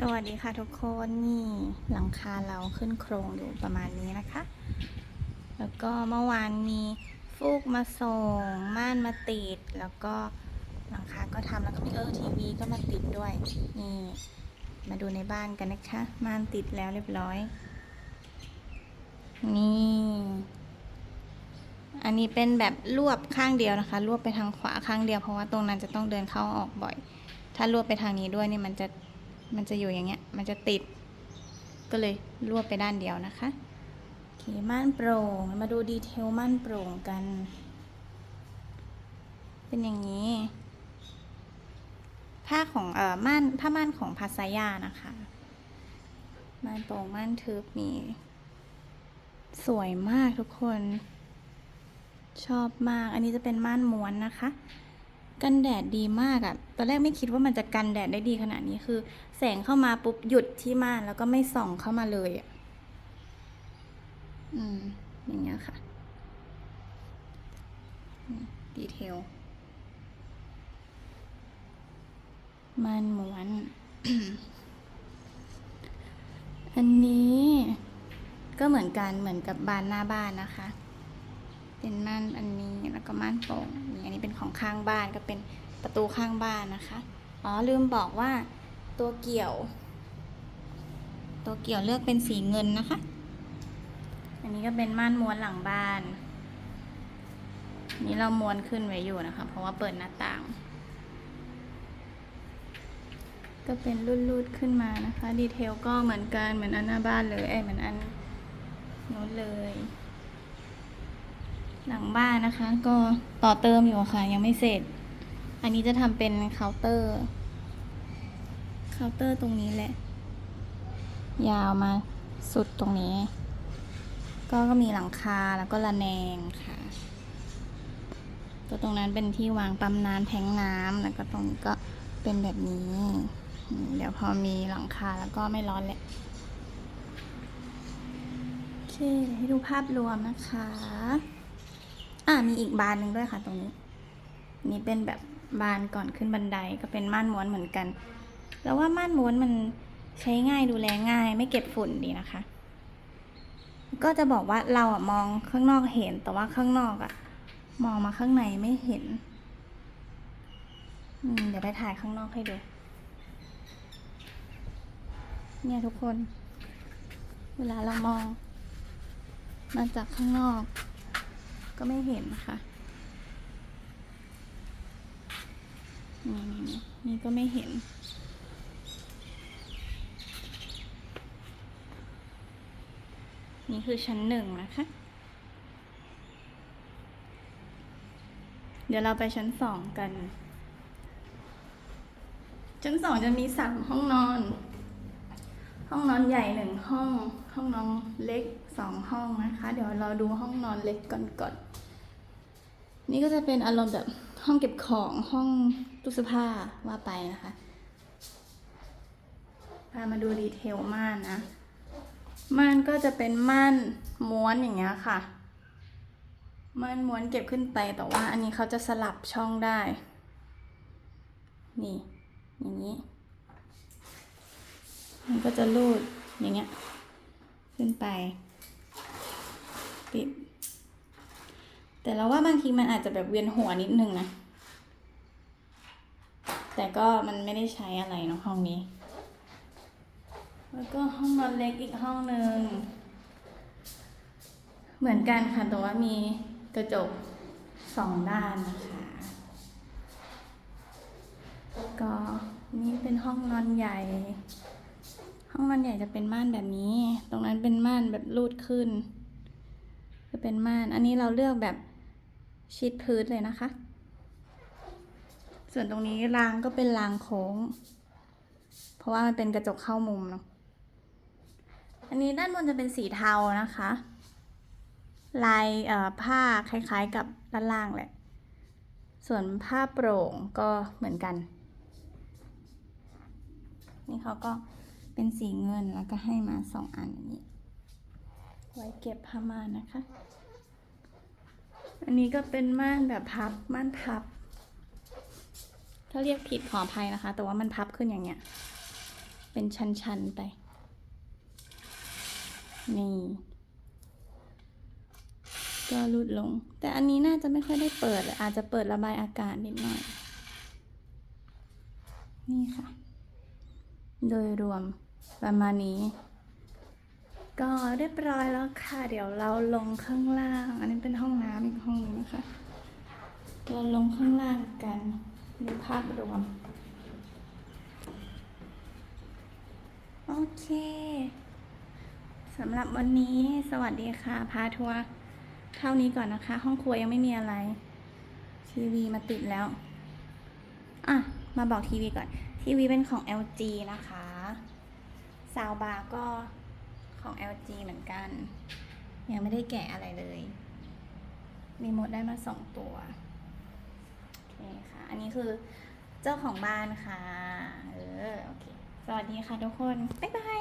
สวัสดีค่ะทุกคนนี่หลังคาเราขึ้นโครงอยู่ประมาณนี้นะคะ แล้วก็เมื่อวานมีฟูกมาส่งม่านมาติด แล้วก็หลังคาก็ทำแล้วก็มีเออทีวีก็มาติดด้วยนี่มาดูในบ้านกันนะคะ ม่านติดแล้วเรียบร้อย นี่อันนี้เป็นแบบรวบข้างเดียวนะคะ รวบไปทางขวาข้างเดียวเพราะว่าตรงนั้นจะต้องเดินเข้าออกบ่อย ถ้ารวบไปทางนี้ด้วยนี่มันจะ มันจะอยู่อย่างเงี้ย มันจะติด ก็เลยรวบไปด้านเดียวนะคะโอเคม่านโปร่ง มาดูดีเทลม่านโปร่งกัน เป็นอย่างนี้ ผ้าของเอ่อม่านผ้าม่านของพัสยานะคะ ม่านโปร่งม่านทึบมี สวยมากทุกคน ชอบมาก อันนี้จะเป็นม่านม้วนนะคะ กันแดดดีมากอะ่ะ ตอนแรกไม่คิดว่ามันจะกันแดดได้ดีขนาดนี้คือ แสงเข้ามาปุ๊บหยุดที่ม่านแล้วก็ไม่ส่องเข้ามาเลยอะ่ะ อืม อย่างเงี้ยค่ะ ดีเทลม่านม้วน อันนี้ก็เหมือนกันเหมือนกับบานหน้าบ้านนะคะ เป็นม่านอันนี้แล้วก็ม่านโป่งนี่อันนี้เป็นของข้างบ้านก็เป็นประตูข้างบ้านนะคะ อ๋อลืมบอกว่าตัวเกี่ยว ตัวเกี่ยวเลือกเป็นสีเงินนะคะ อันนี้ก็เป็นม่านม้วนหลังบ้านนี้เราม้วนขึ้นไว้อยู่นะคะ เพราะว่าเปิดหน้าต่าง ก็เป็นรูดๆขึ้นมานะคะ ดีเทลก็เหมือนกันเหมือนอันหน้าบ้านเลยเอ้เหมือนอันโน้นเลย หลังบ้านนะคะ ก็ต่อเติมอยู่ค่ะ ยังไม่เสร็จ อันนี้จะทำเป็นเคาน์เตอร์ เคาน์เตอร์ตรงนี้แหละ ยาวมาสุดตรงนี้ ก็ก็มีหลังคาแล้วก็ระแนงค่ะตัวตรงนั้นเป็นที่วางปั๊มน้ำแทงน้ำแล้วก็ตรงนี้ก็เป็นแบบนี้ เดี๋ยวพอมีหลังคาแล้วก็ไม่ร้อนแหละโอเคให้ดูภาพรวมนะคะ อ่ามีอีกบานหนึ่งด้วยค่ะ ตรงนี้ นี่เป็นแบบบานก่อนขึ้นบันไดก็เป็นม่านม้วนเหมือนกัน แล้วว่าม่านม้วนมันใช้ง่ายดูแลง่าย ไม่เก็บฝุ่นดีนะคะ ก็จะบอกว่าเราอะมองข้างนอกเห็น แต่ว่าข้างนอกอะมองมาข้างในไม่เห็นเดี๋ยวไปถ่ายข้างนอกให้ดู เนี่ยทุกคน เวลาเรามองมาจากข้างนอก ก็ไม่เห็นนะคะนี่นี่นี่นี่ก็ไม่เห็น นี่คือชั้นหนึ่งนะคะ เดี๋ยวเราไปชั้นสองกัน ชั้นสองจะมีสามห้องนอน ห้องนอนใหญ่หนึ่งห้อง ห้องนอนเล็ก สองห้องนะคะ เดี๋ยวเราดูห้องนอนเล็กก่อนก่อน นี่ก็จะเป็นอารมณ์แบบห้องเก็บของห้องตู้เสื้อผ้าว่าไปนะคะพามาดูดีเทลม่านนะม่านก็จะเป็นม่านม้วนอย่างเงี้ยค่ะม่านม้วนเก็บขึ้นไปแต่ว่าอันนี้เขาจะสลับช่องได้ นี่อย่างนี้ มันก็จะรูดอย่างเงี้ยขึ้นไป ปิด แต่เราว่าบางทีมันอาจจะแบบเวียนหัวนิดนึงนะ แต่ก็มันไม่ได้ใช้อะไรเนาะห้องนี้ แล้วก็ห้องนอนเล็กอีกห้องหนึ่ง เหมือนกันค่ะแต่ว่ามีกระจกสองด้านนะคะ ก็นี่เป็นห้องนอนใหญ่ ห้องนอนใหญ่จะเป็นม่านแบบนี้ ตรงนั้นเป็นม่านแบบรูดขึ้น เป็นม่าน อันนี้เราเลือกแบบชิดพื้นเลยนะคะ ส่วนตรงนี้รางก็เป็นรางโค้ง เพราะว่ามันเป็นกระจกเข้ามุมเนาะ อันนี้ด้านบนจะเป็นสีเทานะคะ ลายผ้าคล้ายๆกับด้านล่างแหละ ส่วนผ้าโปร่งก็เหมือนกัน นี่เขาก็เป็นสีเงินแล้วก็ให้มาสองอันอย่างนี้ ไว้เก็บผ้าม่านนะคะ อันนี้ก็เป็นม่านแบบพับ ม่านพับ ถ้าเรียกผิดขออภัยนะคะ แต่ว่ามันพับขึ้นอย่างเงี้ย เป็นชันๆไป นี่ ก็รูดลง แต่อันนี้น่าจะไม่ค่อยได้เปิด อาจจะเปิดระบายอากาศนิดหน่อย นี่ค่ะ โดยรวมประมาณนี้ ก็เรียบร้อยแล้วค่ะ เดี๋ยวเราลงข้างล่าง อันนี้เป็นห้องน้ำอีกห้องหนึงนะคะ เราลงข้างล่างกันดูภาพรวม โอเคสำหรับวันนี้สวัสดีค่ะ พาทัวร์เท่านี้ก่อนนะคะ ห้องครัวยังไม่มีอะไร ทีวีมาติดแล้ว อะ มาบอกทีวีก่อน ทีวีเป็นของ LG นะคะ ซาวบาร์ก็ ของ LG เหมือนกัน ยังไม่ได้แกะอะไรเลย รีโมทได้มาสองตัว โอเคค่ะ อันนี้คือเจ้าของบ้านค่ะ เออ โอเค สวัสดีค่ะทุกคน บ๊ายบาย